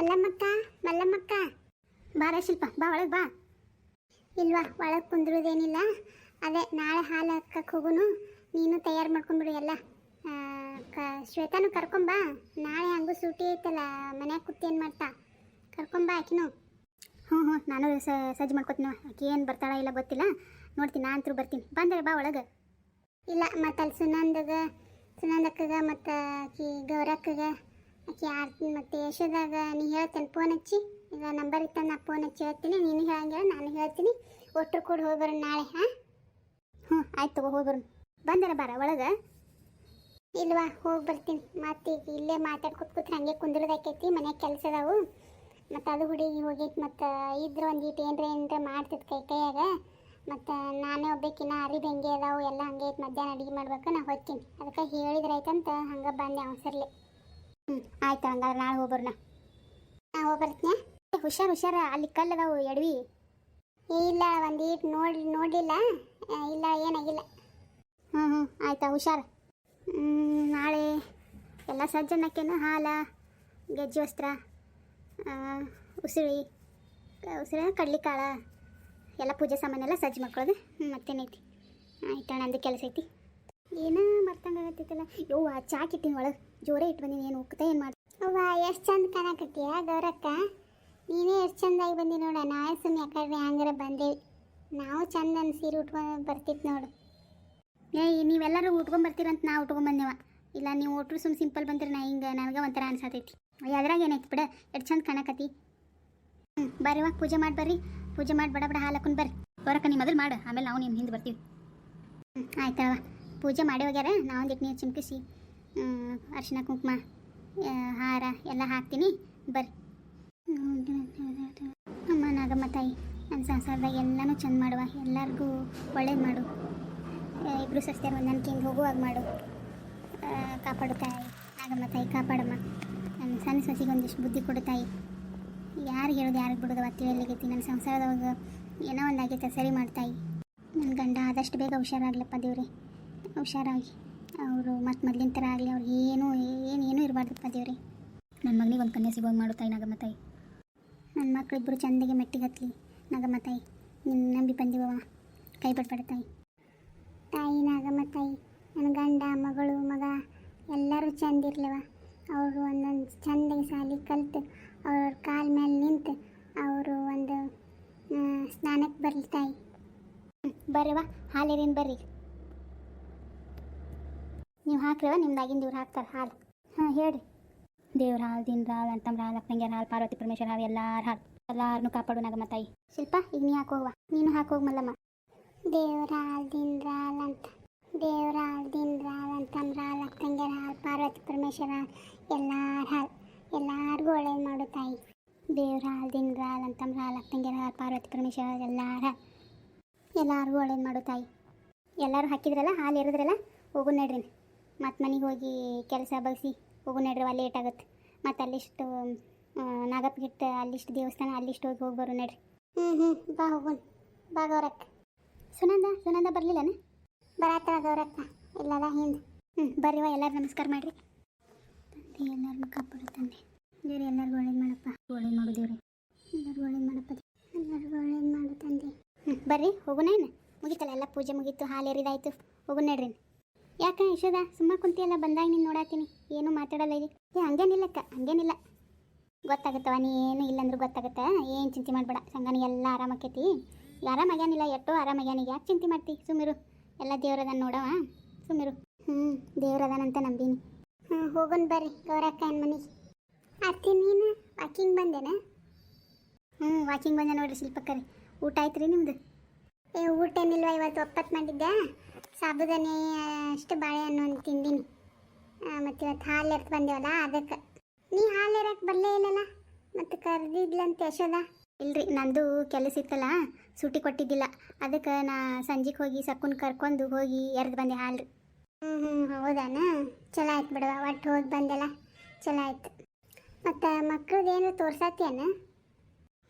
ಮಲ್ಲಮ್ಮಕ್ಕ ಮಲ್ಲಮ್ಮಕ್ಕ. ಬಾರ ಶಿಲ್ಪ, ಬಾ ಒಳಗೆ ಬಾ. ಇಲ್ವಾ, ಒಳಗೆ ಕುಂದ್ರೋದೇನಿಲ್ಲ. ಅದೇ, ನಾಳೆ ಹಾಲು ಹಾಕಕ್ಕೆ ಹೋಗುನು. ನೀನು ತಯಾರು ಮಾಡ್ಕೊಂಡ್ಬಿಡು ಎಲ್ಲ. ಕ, ಶ್ವೇತಾನು ಕರ್ಕೊಂಬಾ ನಾಳೆ ಹಂಗೂ ಸೂಟಿ ಐತಲ್ಲ, ಮನ್ಯಾಗ ಏನು ಮಾಡ್ತಾ? ಕರ್ಕೊಂಬಾ ಆಕಿನು. ಹ್ಞೂ ಹ್ಞೂ, ನಾನು ಸ, ಸಜ್ಜು ಮಾಡ್ಕೊತೀನಿ. ಆಕಿ ಏನು ಬರ್ತಾಳ ಇಲ್ಲ ಗೊತ್ತಿಲ್ಲ. ನೋಡ್ತೀನಿ, ನಾನು ಅಂತೂ ಬರ್ತೀನಿ. ಬಂದರೆ ಬಾ ಒಳಗೆ. ಇಲ್ಲ ಮತ್ತು ಅಲ್ಲಿ ಸುನಂದಗ, ಸುನಂದಕ್ಕಗ, ಮತ್ತು ಆಕಿ ಗೌರಕ್ಕಗ. ಆಕಿ ಆರ್ತಿ ಮತ್ತು ಯಶೋದಾಗ ನೀ ಹೇಳ್ತೇನೆ ಫೋನ್ ಹಚ್ಚಿ. ಈಗ ನಂಬರ್ ಇತ್ತ ನಾ ಫೋನ್ ಹಚ್ಚಿ ಹೇಳ್ತೀನಿ. ನೀನು ಹೇಳಂಗಿಲ್ಲ, ನಾನು ಹೇಳ್ತೀನಿ. ಒಟ್ಟರು ಕೂಡ, ಹೋಗಿ ಬರೋಣ ನಾಳೆ, ಹಾಂ? ಹ್ಞೂ, ಆಯ್ತು ತಗೋ, ಹೋಗಿ ಬಂದರ ಬಾರ, ಒಳಗೆ? ಇಲ್ವಾ, ಹೋಗಿ ಬರ್ತೀನಿ. ಮತ್ತೆ ಈಗ ಇಲ್ಲೇ ಮಾತಾಡ್ಕೊತ ಕೂತ್ರೆ ಹಂಗೆ ಕುಂದಿರೋದಾಕೈತಿ ಮನೆ ಕೆಲಸ ಅದಾವು. ಮತ್ತು ಅದು ಹುಡುಗಿ ಹೋಗೈತಿ, ಮತ್ತು ಇದ್ರ ಒಂದು ಇಟ್ಟು ಏನರ ಏನರ ಮಾಡ್ತಿತ್ತು ಕೈ, ಕೈಯಾಗ. ಮತ್ತು ನಾನೇ ಒಬ್ಬಕ್ಕಿನ ಅರಿದು ಹೆಂಗೆ ಅದಾವು, ಎಲ್ಲ ಹಂಗೆ ಐತೆ, ಮಧ್ಯಾಹ್ನ ಅಡುಗೆ ಮಾಡ್ಬೇಕು, ನಾ ಹೋಗ್ತೀನಿ ಅದಕ್ಕೆ ಹೇಳಿದ್ರೆ ಆಯ್ತಂತ ಹಂಗೆ ಬಂದೆ ಅವಸರ್ಲಿ ಹ್ಞೂ ಆಯ್ತು ಹಂಗಾದ್ರೆ ನಾಳೆ ಹೋಗ್ಬರ್ನ ನಾ ಹೋಗ್ಬರ್ತೀನಿ. ಹುಷಾರು ಹುಷಾರು, ಅಲ್ಲಿ ಕಲ್ಲದಾವು ಎಡವಿ. ಇಲ್ಲ, ಒಂದು ಈಟ್ ನೋಡಿ, ನೋಡಲಿಲ್ಲ. ಇಲ್ಲ, ಏನಾಗಿಲ್ಲ. ಹ್ಞೂ ಹ್ಞೂ ಆಯ್ತಾ, ಹುಷಾರು. ನಾಳೆ ಎಲ್ಲ ಸಜ್ಜನಕ್ಕೇನು? ಹಾಲ, ಗೆಜ್ಜೆ ವಸ್ತ್ರ ಉಸಿರಿ ಉಸಿರಿ ಕಡ್ಲಿಕಾಳ ಎಲ್ಲ ಪೂಜೆ ಸಾಮಾನೆಲ್ಲ ಸಜ್ಜು ಮಾಡ್ಕೊಳ್ಳೋದು. ಮತ್ತೇನೈತಿ ಆಯ್ತು ನಂದು ಕೆಲಸ ಐತಿ. ಏನೋ ಮರ್ತಂಗೆ ಯೋ ಯವ್ವ ಚಾ ಕಿಟ್ಟಿನ ಒಳಗೆ ಜೋರೇ ಇಟ್ಟು ಬಂದೀನಿ, ಏನು ಉಕ್ಕತ ಏನು ಮಾಡಿ ಅವ್ವ, ಎಷ್ಟು ಚಂದ ಕಾಣಕತ್ತೀಯ ಗೌರಕ್ಕ? ನೀನೇ ಎಷ್ಟು ಚಂದಾಗಿ ಬಂದಿ ನೋಡ ನಾವೇ ಸುಮ್ಮನೆ ಯಾಕಡ್ರಿ ಹಂಗಾರೆ ಬಂದೇವಿ ನಾವು ಚಂದ ಸೀರೆ ಉಟ್ಕೊಂಡು ಬರ್ತಿತ್ತು ನೋಡು. ಏಯ್ ನೀವೆಲ್ಲರೂ ಉಟ್ಕೊಂಡ್ ಬರ್ತೀರಂತ ನಾ ಉಟ್ಕೊಂಡ್ ಬಂದೇವ. ಇಲ್ಲ, ನೀವು ಒಟ್ರು ಸುಮ್ ಸಿಂಪಲ್ ಬಂದ್ರೆ, ನಾ ಹಿಂಗೆ, ನನಗೆ ಒಂಥರ ಅನ್ಸತೈತಿ. ಅದ್ರಾಗ ಏನೈತಿ ಬಿಡ, ಎಷ್ಟು ಚಂದ ಕಾಣಕತ್ತಿ? ಹ್ಞೂ ಬರ್ರಿವ ಪೂಜೆ ಮಾಡಿ ಬರ್ರಿ. ಪೂಜೆ ಮಾಡಿ ಬಡ ಬಡ ಹಾಲು ಬರ್ರಿ. ಬರಕ್ಕ ನೀವು ಮೊದಲು ಮಾಡು, ಆಮೇಲೆ ನಾವು ನಿಮ್ಮ ಹಿಂದೆ ಬರ್ತೀವಿ. ಹ್ಞೂ ಆಯ್ತವ ಪೂಜೆ ಮಾಡಿ ಹೋಗ್ಯಾರ ನಾವೊಂದು ನೀರು ಚಿಮ್ಕಿಸಿ. ಅರಿಶಿನ ಕುಂಕುಮ ಹಾರ ಎಲ್ಲ ಹಾಕ್ತೀನಿ, ಬರ್ರಿ. ಅಮ್ಮ, ನಾಗಮ್ಮ ತಾಯಿ ನನ್ನ ಸಂಸಾರದಾಗ ಎಲ್ಲನೂ ಚಂದ ಮಾಡುವ, ಎಲ್ಲರಿಗೂ ಒಳ್ಳೇದು ಮಾಡು. ಇಬ್ಬರು ಸಸ್ತೆ ನನ್ನ ಹಿಂಗೆ ಹೋಗುವಾಗ ಮಾಡು. ಕಾಪಾಡು ತಾಯಿ, ನಾಗಮ್ಮ ತಾಯಿ, ಕಾಪಾಡಮ್ಮ. ನನ್ನ ಸಣ್ಣ ಸಸಿಗೆ ಒಂದಿಷ್ಟು ಬುದ್ಧಿ ಕೊಡು ತಾಯಿ. ಯಾರು ಹೇಳೋದು ಯಾರಿಗೆ ಬಿಡೋದು ಎಲ್ಲಿಗೈತಿ ನನ್ನ ಸಂಸಾರದವಾಗ ಏನೋ ಒಂದು ಆಗೈತೆ ಸರಿ ಮಾಡ್ತಾಯಿ ನನ್ನ ಗಂಡ ಆದಷ್ಟು ಬೇಗ ಹುಷಾರಾಗ್ಲಪ್ಪ ದೇವ್ರಿ. ಹುಷಾರಾಗಿ. ಅವರು ಮತ್ತೆ ಮೊದಲಿನ ಥರ ಆಗಲಿ ಅವ್ರಿಗೆ ಏನು ಏನು ಏನೂ ಇರಬಾರ್ದಪ್ಪ ದೇವ್ರಿ. ನನ್ನ ಮಗನಿಗೆ ಒಂದು ಕನ್ಯೆ ಸಿಗೋಂಗೆ ಮಾಡು ತಾಯಿ ನಾಗಮ್ಮ ತಾಯಿ ನನ್ನ ಮಕ್ಕಳಿಬ್ಬರು ಚಂದಿಗೆ ಮೆಟ್ಟಿಗೆ ಹತ್ತಲಿ ನಾಗಮ್ಮ ತಾಯಿ ನಿನ್ನ ನಂಬಿ ಬಂದಿವವ ಕೈ ಬಿಡ್ಬೇಡ ತಾಯಿ. ತಾಯಿ ನಾಗಮ್ಮ ತಾಯಿ ನನ್ನ ಗಂಡ ಮಗಳು ಮಗ ಎಲ್ಲರೂ ಚಂದ ಇರ್ಲವ ಅವರು ಒಂದೊಂದು ಚಂದಗೆ ಸಾಲಿ ಕಲ್ತು ಅವ್ರ ಕಾಲ ಮೇಲೆ ನಿಂತು ಅವರು ಒಂದು ಸ್ನಾನಕ್ಕೆ ಬರಲಿ ತಾಯಿ. ಬರ್ರಿವ ಹಾಲಿರೇನು ಬರ್ರಿ? ನೀವು ಹಾಕ್ರವ, ನಿಮ್ದಾಗಿಂದ ಇವ್ರು ಹಾಕ್ತಾರೆ, ಹಾಲು. ಹಾಂ, ಹೇಳ್ರಿ. ದೇವ್ರ ಹಾಲು, ದಿನ ಹಾಲು ಅಂತಂದ್ರೆ ಹಾಲು ಅಕ್ಕಂಗ್ಯಾರ ಹಾಲು, ಪಾರ್ವತಿ ಪರಮೇಶ್ವರ ಹಾಲು, ಎಲ್ಲಾರು ಹಾಲು. ಎಲ್ಲಾರನ್ನೂ ಕಾಪಾಡು ನಾಗಮ್ಮ ತಾಯಿ. ಶಿಲ್ಪ, ಈಗ ನೀ ಹಾಕೋಗುವ ನೀನು ಹಾಕೋಗ ಮಲ್ಲಮ್ಮ. ದೇವ್ರ ಹಾಲು, ದಿನ ಹಾಲು ಅಂತ. ದೇವ್ರ ಹಾಲು, ದಿನ ಹಾಲು ಅಂತಂದ್ರೆ ಹಾಲು ಅಕ್ಕಂಗ್ಯಾರ ಹಾಲು, ಪಾರ್ವತಿ ಪರಮೇಶ್ವರ ಹಾಲು, ಎಲ್ಲಾರ ಹಾಲು. ಎಲ್ಲಾರ್ಗು ಒಳ್ಳೇದು ಮಾಡು ತಾಯಿ. ದೇವ್ರ ಹಾಲು, ದಿನ ಹಾಲು ಅಂತಂದ್ರೆ ಹಾಲು ಅಕ್ಕಂಗ್ಯಾರ ಹಾಲು, ಪಾರ್ವತಿ ಪರಮೇಶ್ವರ ಹಾಲು, ಎಲ್ಲಾರ ಹಾಲು. ಎಲ್ಲಾರ್ಗು ಒಳ್ಳೇದು ಮಾಡು ತಾಯಿ. ಎಲ್ಲರೂ ಹಾಕಿದ್ರಲ್ಲ, ಹಾಲು ಇರೋದ್ರಲ್ಲ ಹೋಗು ನಡ್ರಿ. ಮತ್ತು ಮನೆಗೆ ಹೋಗಿ ಕೆಲಸ ಬಗ್ಸಿ ಹೋಗು ನಡ್ರಿ ಅಲ್ಲಿ ಲೇಟ್ ಆಗುತ್ತೆ ಮತ್ತು ಅಲ್ಲಿಷ್ಟು ನಾಗಪ್ಪಗಿಟ್ಟು ಅಲ್ಲಿಷ್ಟು ದೇವಸ್ಥಾನ ಅಲ್ಲಿಷ್ಟು ಹೋಗಿ ಹೋಗಿ ಬರು ನಡ್ರಿ. ಹ್ಞೂ ಹ್ಞೂ ಬಾ ಹೋಗೋಣ. ಬಾ ಗೌರಕ್ಕ. ಸುನಂದ ಸುನಂದ ಬರಲಿಲ್ಲನ? ಬರತ್ತ ಗೌರಕ್ಕ. ಇಲ್ಲದ ಹಿಂದೆ. ಹ್ಞೂ ಬರ್ರಿವ ಎಲ್ಲರೂ ನಮಸ್ಕಾರ ಮಾಡಿರಿ. ತಂದೆ ಎಲ್ಲರಿಗೂ ಕಾಪಾಡು ತಂದೆ. ದೇವ್ರಿ ಎಲ್ಲರಿಗೂ ಒಳ್ಳೇದು ಮಾಡಪ್ಪ. ಒಳ್ಳೇದು ಮಾಡು ದೇವ್ರಿ. ಎಲ್ಲರಿಗೂ ಒಳ್ಳೇದು ಮಾಡಪ್ಪ ಎಲ್ಲರಿಗೂ ಒಳ್ಳೇದು ಮಾಡು ತಂದೆ. ಹ್ಞೂ ಬರ್ರಿ ಹೋಗೋಣ ಮುಗಿತಲ್ಲ ಎಲ್ಲ ಪೂಜೆ ಮುಗೀತು ಹಾಲು ಎರಿದಾಯ್ತು ಹೋಗೋಣ ನಡ್ರಿ. ಯಾಕೆ ಯಶೋದ ಸುಮ್ಮ ಕುಂತಿಯಲ್ಲ, ಬಂದಾಗ ನೀನು ನೋಡಾತೀನಿ. ಏನೂ ಮಾತಾಡಲ್ಲ ಇಲ್ಲಿ. ಏ, ಹಂಗೇನಿಲ್ಲಕ್ಕ, ಹಂಗೇನಿಲ್ಲ. ಗೊತ್ತಾಗತ್ತವ ನೀ ಏನು ಇಲ್ಲಂದ್ರೂ ಗೊತ್ತಾಗತ್ತೆ. ಏನು ಚಿಂತೆ ಮಾಡಬೇಡ, ಸಂಗನಿ ಎಲ್ಲ ಆರಾಮಾಕೈತಿ. ಆರಾಮಾಗ್ಯಾನಿಲ್ಲ ಎಷ್ಟೋ ಆರಾಮಾಗ್ಯಾನ ಯಾಕೆ ಚಿಂತೆ ಮಾಡ್ತಿ? ಸುಮಿರು ಎಲ್ಲ ದೇವ್ರದನ್ ನೋಡವ. ಸುಮಿರು ಹ್ಞೂ ದೇವ್ರದನಂತ ನಂಬೀನಿ. ಹ್ಞೂ ಹೋಗೋಣ ಬರ್ರಿ ಗೌರಕ್ಕ ಏನು ಮನೆ ಅತ್ತಿ ನೀನು ವಾಕಿಂಗ್ ಬಂದೇನ? ಹ್ಞೂ ವಾಕಿಂಗ್ ಬಂದೆ ನೋಡ್ರಿ ಶಿಲ್ಪಕ್ಕರಿ ಊಟ ಆಯ್ತು ರೀ ನಿಮ್ದು? ಊಟ ಏನಿಲ್ವಾ ಇವತ್ತು? ಒಪ್ಪತ್ತು ಮಾಡಿದ್ದೆ ಸಾಬುದಾನೆ ಅಷ್ಟು ಬಾಳೆಹಣ್ಣು ಒಂದು ತಿಂದೀನಿ. ಮತ್ತು ಇವತ್ತು ಹಾಲು ಎರ್ತ್ ಬಂದೇವಲ್ಲ, ಅದಕ್ಕೆ. ನೀ ಹಾಲು ಎರಕ್ಕೆ ಬರಲೇ ಇಲ್ಲಲ್ಲ? ಮತ್ತು ಕರೆದಿದ್ಲಂತ ಯಶೋದ? ಇಲ್ರಿ, ನಂದು ಕೆಲಸ ಇತ್ತಲ್ಲ, ಸೂಟಿ ಕೊಟ್ಟಿದ್ದಿಲ್ಲ. ಅದಕ್ಕೆ ನಾ ಸಂಜೆಗೆ ಹೋಗಿ ಸಕ್ಕುನ್ ಕರ್ಕೊಂಡು ಹೋಗಿ ಎರ್ದು ಬಂದೆ ಹಾಲು ಹ್ಞೂ ಹ್ಞೂ ಹೌದಾನ? ಚಲೋ ಆಯ್ತು ಬಿಡವ ಒಟ್ಟು ಹೋಗಿ ಬಂದೆಲ್ಲ. ಚಲೋ ಆಯ್ತು. ಮತ್ತು ಮಕ್ಳದ್ದೇನು ತೋರ್ಸಾತಿಯನ?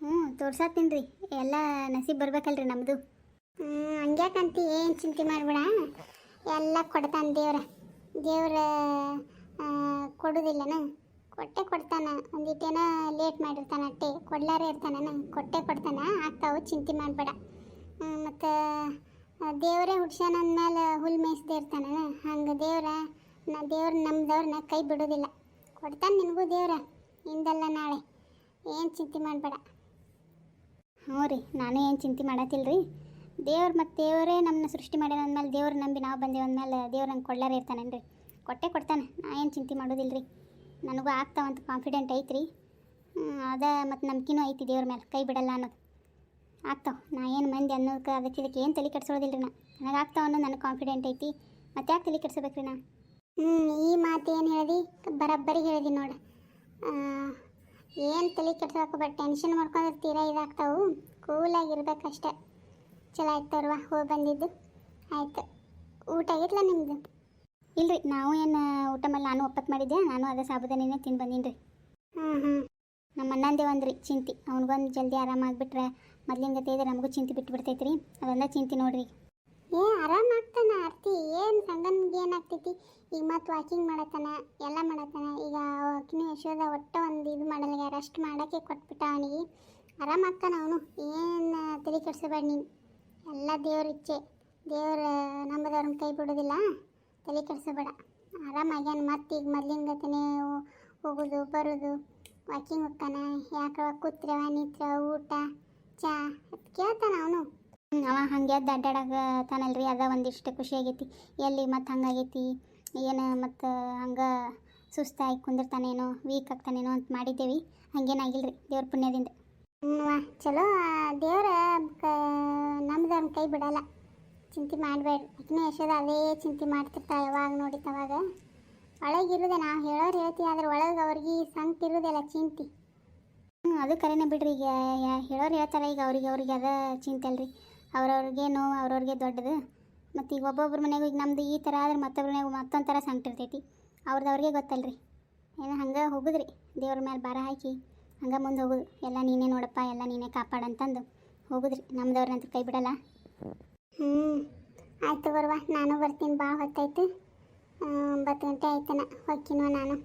ಹ್ಞೂ ತೋರ್ಸಾತೀನಿ ರೀ. ಎಲ್ಲ ನಸೀಬ್ ಬರ್ಬೇಕಲ್ರಿ ನಮ್ಮದು ಹಂಗ್ಯಾಕಂತ? ಏನು ಚಿಂತೆ ಮಾಡಬೇಡ. ಎಲ್ಲ ಕೊಡ್ತಾನೆ ದೇವ್ರ. ದೇವ್ರ ಕೊಡೋದಿಲ್ಲನ? ಕೊಟ್ಟೆ ಕೊಡ್ತಾನ. ಒಂದಿಟ್ಟೇನ ಲೇಟ್ ಮಾಡಿರ್ತಾನೆ ಅಟ್ಟೆ. ಕೊಡ್ಲಾರೆ ಇರ್ತಾನ ಕೊಟ್ಟೆ ಕೊಡ್ತಾನ? ಆಗ್ತಾವು, ಚಿಂತೆ ಮಾಡಬೇಡ. ಮತ್ತು ದೇವರೇ ಹುಡ್ಸ್ಯಾನ ಮೇಲೆ ಹುಲ್ ಮೇಯಿಸ್ದೇ ಇರ್ತಾನ ಹಂಗೆ ದೇವ್ರ, ನಾ, ದೇವ್ರ ನಮ್ದವ್ರನ್ನ ಕೈ ಬಿಡೋದಿಲ್ಲ. ಕೊಡ್ತಾನೆ ನಿನಗೂ ದೇವ್ರ, ಹಿಂದಲ್ಲ ನಾಳೆ. ಏನು ಚಿಂತೆ ಮಾಡಬೇಡ. ಹ್ಞೂ ರೀ, ನಾನು ಏನು ಚಿಂತೆ ಮಾಡತ್ತಿಲ್ಲ ರೀ ದೇವ್ರು ಮತ್ತು ದೇವರೇ ನಮ್ಮನ್ನ ಸೃಷ್ಟಿ ಮಾಡ್ಯಾನ ಅಂದಮೇಲೆ ದೇವ್ರು ನಂಬಿ ನಾವು ಬಂದೇವು ಅಂದಮೇಲೆ ದೇವ್ರು ನಂಗೆ ಕೊಡ್ಲಾರ ಇರ್ತಾನೇನು ರೀ ಕೊಟ್ಟೆ ಕೊಡ್ತಾನೆ. ನಾ ಏನು ಚಿಂತೆ ಮಾಡೋದಿಲ್ಲ ರೀ ನನಗೂ ಆಗ್ತಾವಂತ ಕಾನ್ಫಿಡೆಂಟ್ ಐತ್ರಿ. ಅದ ಮತ್ತು ನಂಬಿಕೆನೂ ಐತಿ ದೇವ್ರ ಮೇಲೆ ಕೈ ಬಿಡಲ್ಲ ಅನ್ನೋದು. ಆಗ್ತಾವ. ನಾ ಏನು ಮಂದಿ ಅನ್ನೋದಕ್ಕೆ ಅದಕ್ಕೆ ಇದಕ್ಕೆ ಏನು ತಲೆ ಕೆಡ್ಸೋದಿಲ್ಲ ರೀ ನಾ. ನನಗೆ ಆಗ್ತಾವ ಅನ್ನೋದು ನನಗೆ ಕಾನ್ಫಿಡೆಂಟ್ ಐತಿ. ಮತ್ತೆ ಯಾಕೆ ತಲೆ ಕೆಡ್ಸ್ಬೇಕು ರೀ ನಾ? ಹ್ಞೂ ಈ ಮಾತು ಏನು ಹೇಳಿದಿ? ಬರೋಬ್ಬರಿಗೆ ಹೇಳಿದಿ ನೋಡಿ. ಏನು ತಲೆ ಕೆಡ್ಸೋಕೆ ಟೆನ್ಷನ್ ಮಾಡ್ಕೊಂಡ್ರೆ ತೀರಾ ಇದಾಗ್ತಾವು. ಕೂಲಾಗಿರ್ಬೇಕಷ್ಟೆ ಚಲೋ ಆಯ್ತು ತೋರ್ವ ಹೋಗಿ ಬಂದಿದ್ದು. ಆಯ್ತು. ಊಟ ಆಗಿತ್ತಲ್ಲ ನಿಮ್ಮದು ಇಲ್ರಿ ನಾವು ಏನು ಊಟ ಮೇಲೆ ನಾನು ಒಪ್ಪತ್ತು ಮಾಡಿದ್ದೆ. ನಾನು ಅದೇ ಸಾಬುದಾನಿನೇ ತಿಂದು ಬಂದೀನಿ ರೀ ಹ್ಞೂ ಹ್ಞೂ ನಮ್ಮ ಅಣ್ಣಂದೇ ಒಂದ್ರಿ ಚಿಂತೆ. ಅವ್ನಿಗೊಂದು ಜಲ್ದಿ ಆರಾಮಾಗಿಬಿಟ್ರೆ ಮೊದ್ಲಿನ ಮೊದ್ಲಿಂದ ಇದೆ ನಮಗೂ ಚಿಂತೆ ಬಿಟ್ಟು ಬಿಡ್ತೈತೆ ರೀ ಅದೊಂದ ಚಿಂತೆ ನೋಡ್ರಿ. ಏ ಆರಾಮಾಗ್ತಾನೆ ಆರ್ತಿ. ಏನು ಸಂಗನ್ಗೆ ಏನಾಗ್ತೈತಿ ಈಗ ಮತ್ತೆ ವಾಕಿಂಗ್ ಮಾಡತ್ತಾನ ಎಲ್ಲ ಮಾಡತ್ತಾನ. ಈಗ ಅಕ್ಕಿನೂ ಯಶೋದ ಒಟ್ಟ ಒಂದು ಇದು ಮಾಡಲ್ಲ ರೆಸ್ಟ್ ಮಾಡೋಕ್ಕೆ ಕೊಟ್ಬಿಟ್ಟ ಅವನಿಗೆ. ಆರಾಮಾಗ್ತಾನೆ ಅವನು. ಏನು ತಲೆ ಕೆಡಿಸಬೇಡ ನೀನು. ಎಲ್ಲ ದೇವ್ರ ಇಚ್ಛೆ. ದೇವ್ರ ನಂಬದವ್ರನ್ನ ಕೈ ಬಿಡೋದಿಲ್ಲ. ತಲೆ ಕೆಡಿಸೋಬೇಡ. ಆರಾಮಾಗ್ಯಾನ ಮತ್ತೆ ಈಗ ಮೊದ್ಲಿನ ಹೋಗೋದು, ಬರೋದು. ವಾಕಿಂಗ್ ಹೋಗ್ತಾನ. ಯಾಕವ ಕೂತ್ರವ ನಿತ್ರ ಊಟ, ಚಾ ಕೇಳ್ತಾನ ಅವನು. ಅವ ಹಂಗೆ ಅಡ್ಡಾಡಕತ್ತಾನಲ್ರಿ ಅದ ಒಂದಿಷ್ಟು ಖುಷಿ ಆಗೈತಿ. ಎಲ್ಲಿ ಮತ್ತು ಹಂಗಾಗೈತಿ ಏನು ಮತ್ತು ಹಂಗೆ ಸುಸ್ತಾಗಿ ಕುಂದಿರ್ತಾನೇನೋ ವೀಕ್ ಆಗ್ತಾನೇನೋ ಅಂತ ಮಾಡಿದ್ದೇವೆ. ಹಂಗೇನಾಗಿಲ್ಲ ರೀ ದೇವ್ರ ಪುಣ್ಯದಿಂದ. ಚಲೋ ದೇವ್ರ ಅವ್ನ ಕೈ ಬಿಡಲ್ಲ. ಚಿಂತೆ ಮಾಡಬೇಡ್ರಿ ಅಕ್ಕನೇ ಯಶೋದ ಅದೇ ಚಿಂತೆ ಮಾಡ್ತಿರ್ತಾಳೆ ಯಾವಾಗ ನೋಡಿತವಾಗ ಒಳಗಿರುದೆ ನಾವು ಹೇಳೋರು ಹೇಳ್ತೀವಿ, ಆದ್ರೆ ಒಳಗೆ ಅವ್ರಿಗೆ ಸಂಂಟು ಇರೋದಲ್ಲ ಚಿಂತೆ. ಹ್ಞೂ ಅದು ಕರೆನೇ ಬಿಡ್ರಿ ಈಗ ಹೇಳೋರು ಹೇಳ್ತಾರೆ, ಈಗ ಅವ್ರಿಗೆ ಅವ್ರಿಗೆ ಅದ ಚಿಂತೆ ಅಲ್ರಿ. ಅವ್ರವ್ರಿಗೆ ನೋವು, ಅವ್ರವ್ರಿಗೆ ದೊಡ್ಡದು. ಮತ್ತು ಈಗ ಒಬ್ಬೊಬ್ರ ಮನೆಗೂ ಈಗ ನಮ್ದು ಈ ಥರ ಆದ್ರೆ ಮತ್ತೊಬ್ರ ಮನೆಗೂ ಮತ್ತೊಂದು ಥರ ಸಂಕಟ ಇರ್ತೈತಿ. ಅವ್ರದ್ದು ಅವ್ರಿಗೆ ಗೊತ್ತಲ್ರಿ. ಏನೋ ಹಂಗೆ ಹೋಗುದ್ರಿ. ದೇವ್ರ ಮೇಲೆ ಭಾರ ಹಾಕಿ. ಹಂಗೆ ಮುಂದೆ ಹೋಗೋದು ಎಲ್ಲ ನೀನೇ ನೋಡಪ್ಪ, ಎಲ್ಲ ನೀನೇ ಕಾಪಾಡಂತಂದು ಹೋಗುದ್ರಿ. ನಮ್ದವ್ರನ್ನಂತ ಕೈ ಬಿಡಲ್ಲ. ಹ್ಞೂ ಆಯಿತು ಬರುವ ನಾನು ಬರ್ತೀನಿ ಬಾ, ಹೊತ್ತಾಯ್ತು. ಒಂಬತ್ತು ಗಂಟೆ ಆಯ್ತನ. ಹೊಕ್ಕಿನವ ನಾನು.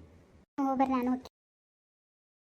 ಹೋಗ್ಬರ್ರಿ ನಾನು ಹೋಗಿ